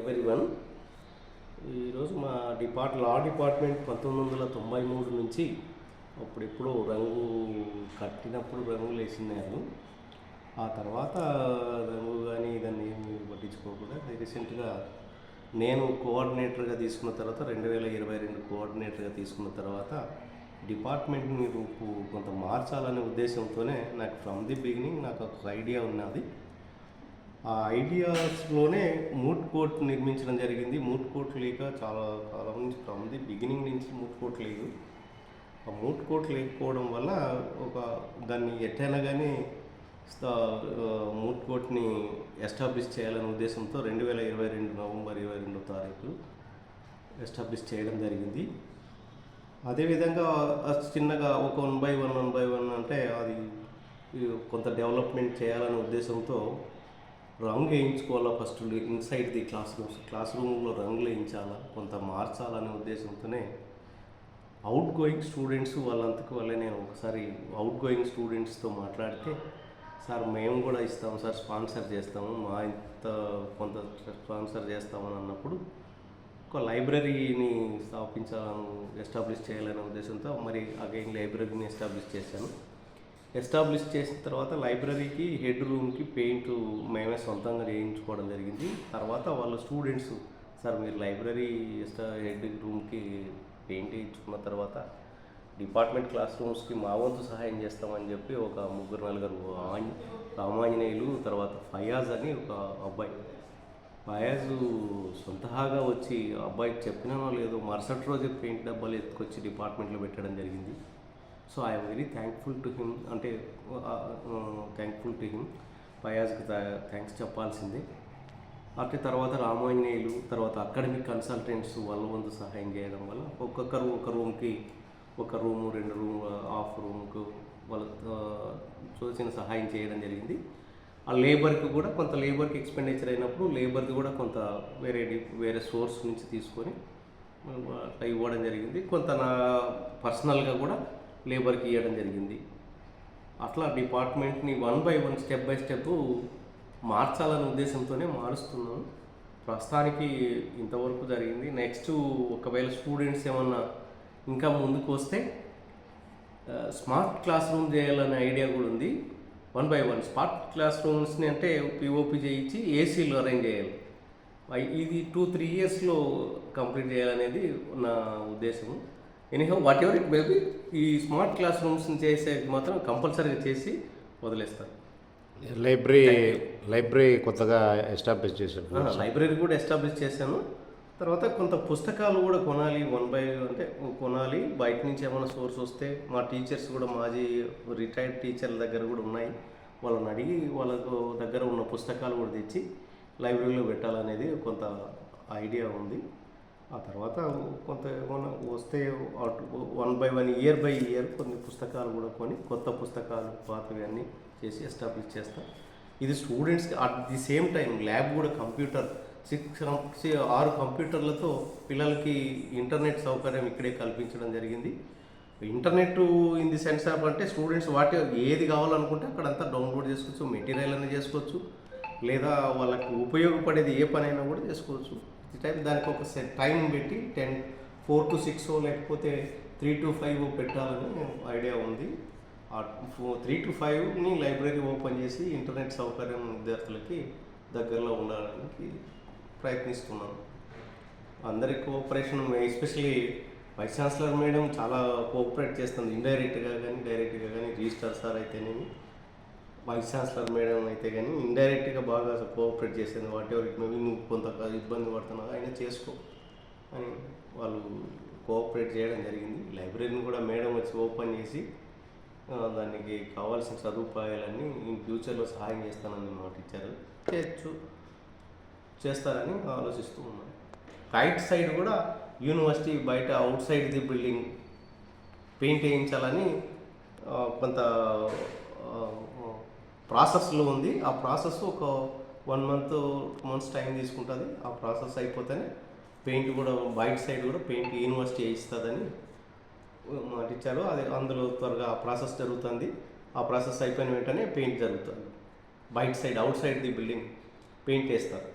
ఎవరి వన్ ఈరోజు మా డిపార్ట్ లా డిపార్ట్మెంట్ పంతొమ్మిది వందల తొంభై మూడు నుంచి అప్పుడెప్పుడు రంగు కట్టినప్పుడు రంగులు వేసినారు. ఆ తర్వాత రంగు కానీ దాన్ని ఏమి పట్టించుకోకుండా రీసెంట్గా నేను కోఆర్డినేటర్గా తీసుకున్న తర్వాత రెండు వేల ఇరవై రెండు కోఆర్డినేటర్గా తీసుకున్న తర్వాత డిపార్ట్మెంట్ని రూపు కొంత మార్చాలనే ఉద్దేశంతోనే నాకు ఫ్రమ్ ది బిగినింగ్ నాకు ఒక ఐడియా ఉన్నది. ఆ ఐడియాస్లోనే మూట్ కోర్ట్ నిర్మించడం జరిగింది. మూట్ కోట్ లేక చాలా కాలం నుంచి ఉంది బిగినింగ్ నుంచి మూట్ కోట్ లేదు. ఆ మూట్ కోర్ట్ లేకపోవడం వల్ల ఒక దాన్ని ఎట్టైనా కానీ మూట్ కోట్ని ఎస్టాబ్లిష్ చేయాలనే ఉద్దేశంతో రెండు వేల ఇరవై రెండు నవంబర్ ఇరవై రెండో తారీఖు ఎస్టాబ్లిష్ చేయడం జరిగింది. అదేవిధంగా చిన్నగా ఒక one by one one by one అంటే అది కొంత డెవలప్మెంట్ చేయాలనే ఉద్దేశంతో రంగు వేయించుకోవాలా first inside the classrooms class రూమ్లో రంగులు వేయించాలా? కొంత మార్చాలనే ఉద్దేశంతోనే అవుట్ గోయింగ్ స్టూడెంట్స్ వాళ్ళంతకు వల్లే నేను ఒకసారి అవుట్ గోయింగ్ స్టూడెంట్స్తో మాట్లాడితే సార్ మేము కూడా ఇస్తాం సార్ స్పాన్సర్ చేస్తాము. మా ఇంత కొంత స్పాన్సర్ చేస్తామని అన్నప్పుడు ఒక లైబ్రరీని స్థాపించాలను ఎస్టాబ్లిష్ చేయాలనే ఉద్దేశంతో మరి అగైన్ లైబ్రరీని ఎస్టాబ్లిష్ చేశాను. ఎస్టాబ్లిష్ చేసిన తర్వాత లైబ్రరీకి హెడ్ రూమ్కి పెయింట్ మేమే సొంతంగా వేయించుకోవడం జరిగింది. తర్వాత వాళ్ళ స్టూడెంట్స్ సార్ మీరు లైబ్రరీ ఎస్టా హెడ్ రూమ్కి పెయింట్ వేయించుకున్న తర్వాత డిపార్ట్మెంట్ క్లాస్ రూమ్స్కి మా వంతు సహాయం చేస్తామని చెప్పి ఒక ముగ్గురు నలుగురు రామాంజనేయులు తర్వాత ఫయాజ్ అని ఒక అబ్బాయి. ఫయాజ్ సొంతహాగా వచ్చి అబ్బాయికి చెప్పినానో లేదో మరుసటి రోజే పెయింట్ డబ్బాలు ఎత్తుకొచ్చి డిపార్ట్మెంట్లో పెట్టడం జరిగింది. So I'm very thankful to him అంటే థ్యాంక్ఫుల్ టు హిమ్ పయాజ్కి థ్యాంక్స్ చెప్పాల్సిందే. అంటే తర్వాత రామాంజనేయులు తర్వాత అకాడమిక్ కన్సల్టెంట్స్ వాళ్ళ వంతు సహాయం చేయడం వల్ల ఒక్కొక్కరు ఒక రూమ్కి ఒక రూము రెండు రూమ్ హాఫ్ రూమ్కు వాళ్ళ చూసిన సహాయం చేయడం జరిగింది. ఆ లేబర్కి కూడా కొంత లేబర్కి ఎక్స్పెండిచర్ అయినప్పుడు లేబర్కి కూడా కొంత వేరే వేరే సోర్స్ నుంచి తీసుకొని ఇవ్వడం జరిగింది. కొంత నా పర్సనల్గా కూడా లేబర్కి ఇవ్వడం జరిగింది. అట్లా డిపార్ట్మెంట్ని one by one step by step మార్చాలనే ఉద్దేశంతోనే మారుస్తున్నాం. ప్రస్తుతానికి ఇంతవరకు జరిగింది. నెక్స్ట్ ఒకవేళ స్టూడెంట్స్ ఏమన్నా ఇంకా ముందుకు వస్తే స్మార్ట్ క్లాస్ రూమ్ చేయాలనే ఐడియా కూడా ఉంది. One by one smart class రూమ్స్ని అంటే పిఓపి చేయించి ఏసీలు అరేంజ్ చేయాలి. ఇది టూ త్రీ ఇయర్స్లో కంప్లీట్ చేయాలనేది నా ఉద్దేశము. Anyhow whatever it maybe ఈ స్మార్ట్ క్లాస్ రూమ్స్ని చేసేది మాత్రం కంపల్సరీగా చేసి వదిలేస్తాను లైబ్రరీ లైబ్రరీ కొత్తగా ఎస్టాబ్లిష్ చేశారు. లైబ్రరీ కూడా ఎస్టాబ్లిష్ చేశాను. తర్వాత కొంత పుస్తకాలు కూడా కొనాలి వన్ బై అంటే కొనాలి. బయట నుంచి ఏమైనా సోర్స్ వస్తే మా టీచర్స్ కూడా మాజీ రిటైర్డ్ టీచర్ల దగ్గర కూడా ఉన్నాయి. వాళ్ళని అడిగి వాళ్ళకు దగ్గర ఉన్న పుస్తకాలు కూడా తెచ్చి లైబ్రరీలో పెట్టాలనేది కొంత ఐడియా ఉంది. ఆ తర్వాత కొంత వస్తే one by one year by year కొన్ని పుస్తకాలు కూడా కొని కొత్త పుస్తకాలు పాతవి అన్నీ చేసి ఎస్టాబ్లిష్ చేస్తాం. ఇది స్టూడెంట్స్కి at the same time lab కూడా కంప్యూటర్ సిక్స్ ఆరు కంప్యూటర్లతో పిల్లలకి ఇంటర్నెట్ సౌకర్యం ఇక్కడే కల్పించడం జరిగింది. Internet in the sense of అంటే స్టూడెంట్స్ వాటి ఏది కావాలనుకుంటే అక్కడంతా డౌన్లోడ్ చేసుకోవచ్చు మెటీరియల్ అయినా చేసుకోవచ్చు లేదా వాళ్ళకి ఉపయోగపడేది ఏ పనైనా కూడా చేసుకోవచ్చు. టైం దానికి ఒక సెట్ టైం పెట్టి టెన్ ఫోర్ టు సిక్స్ లేకపోతే త్రీ టు ఫైవ్ పెట్టాలని ఐడియా ఉంది. త్రీ టు ఫైవ్ని లైబ్రరీ ఓపెన్ చేసి ఇంటర్నెట్ సౌకర్యం విద్యార్థులకి దగ్గరలో ఉండడానికి ప్రయత్నిస్తున్నాను. అందరి cooperation especially vice chancellor madam చాలా కోఆపరేట్ చేస్తుంది. ఇండైరెక్ట్గా కానీ డైరెక్ట్గా కానీ రిజిస్టర్ సార్ అయితేనేమి. వైస్ ఛాన్సలర్ మేడం అయితే కానీ ఇండైరెక్ట్గా బాగా కోఆపరేట్ చేసింది వాట్ ఎవరికి మేబీ నువ్వు కొంత ఇబ్బంది పడుతున్నావు అయినా చేసుకో అని వాళ్ళు కోఆపరేట్ చేయడం జరిగింది. లైబ్రరీని కూడా మేడం వచ్చి ఓపెన్ చేసి దానికి కావాల్సిన సదుపాయాలన్నీ ఇన్ ఫ్యూచర్లో సహాయం చేస్తానని మాట ఇచ్చారు. చేయొచ్చు. చేస్తారని ఆలోచిస్తూ ఉన్నాను రైట్ సైడ్ కూడా యూనివర్సిటీ బయట outside the building paint వేయించాలని కొంత ప్రాసెస్లో ఉంది. ఆ ప్రాసెస్ ఒక one month two months time తీసుకుంటుంది. ఆ ప్రాసెస్ అయిపోతేనే పెయింట్ కూడా బయట సైడ్ కూడా పెయింట్ యూనివర్సిటీ వేయిస్తుందని మాట ఇచ్చారు అది అందులో త్వరగా ఆ ప్రాసెస్ జరుగుతుంది. ఆ ప్రాసెస్ అయిపోయిన వెంటనే పెయింట్ జరుగుతుంది. బయట side outside the building paint వేస్తారు.